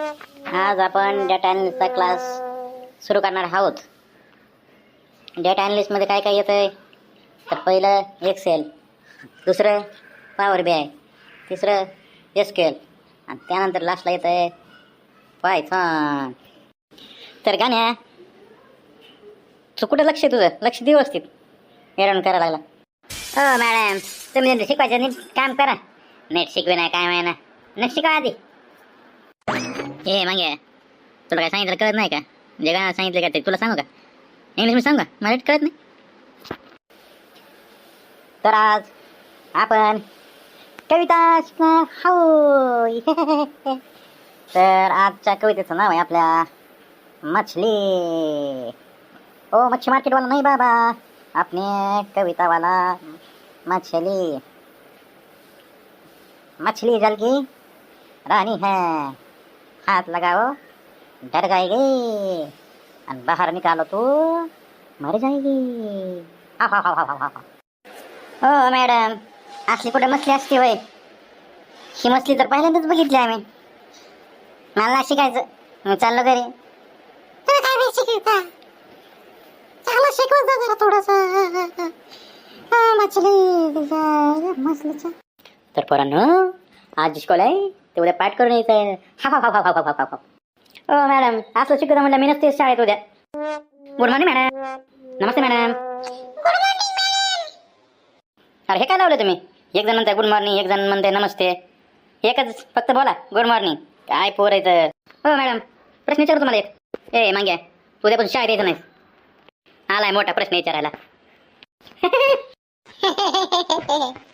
आज आपण data अनालिस्टचा class सुरू करणार आहोत. डेटा अॅनालिस्टमध्ये काय काय येतं आहे तर पहिलं एक्सेल दुसरं पॉवर बी आय तिसरं एस आणि त्यानंतर लास्टला येतं आहे पायथॉन तर गाण्या तू कुठं लक्ष तुझं? लक्ष दे व्यवस्थित. हेरावून करायला लागला. हो मॅडम तुम्ही शिकवायचं नीट काम करा. नीट शिकवे नाही काय माहिती ना. नीट आधी. ए मागे तुला काय सांगितलं कळत नाही का जे गाणं सांगितलं का ते तुला सांगू का इंग्लिश मी सांगू का मराठी कळत नाही तर आज आपण कविता शिकणार तर आजच्या कवितेचं नाव आहे आपल्या मछली ओ मच्छी मार्केटवाला नाही बाबा आपने कवितावाला मछली मछली जल की रानी है हाथ लगाओ। डर जाएगी। आणि बाहेर निकालो तू। मर जाएगी। हा हा हा हा हा हो। मॅडम। असली कुठे मछली असते होय। ही मछली तर पहिल्यांदाच बघितली आम्ही. मला शिकायचं. मी चाललो घरी. तुला काय नाही शिकवता? चांगलं शिकवत जा जरा थोडस. मछली मछलीच्या. तर पोरांनो आज शिकवलंय तेवढं पाठ करून यायचं हा हा हा हा हा हा हा हो. मॅडम असं शिकवता म्हणलं मी नसते शाळेत उद्या गुड मॉर्निंग मॅडम नमस्ते मॅडम अरे हे काय लावलं तुम्ही? एक जण म्हणताय गुड मॉर्निंग एक जण म्हणते नमस्ते. एकच फक्त बोला गुड मॉर्निंग काय पोर आहे हो मॅडम प्रश्न विचारू तुम्हाला एक. ए मांग्या उद्यापासून शाळेत यायचं नाही आलाय मोठा प्रश्न विचारायला.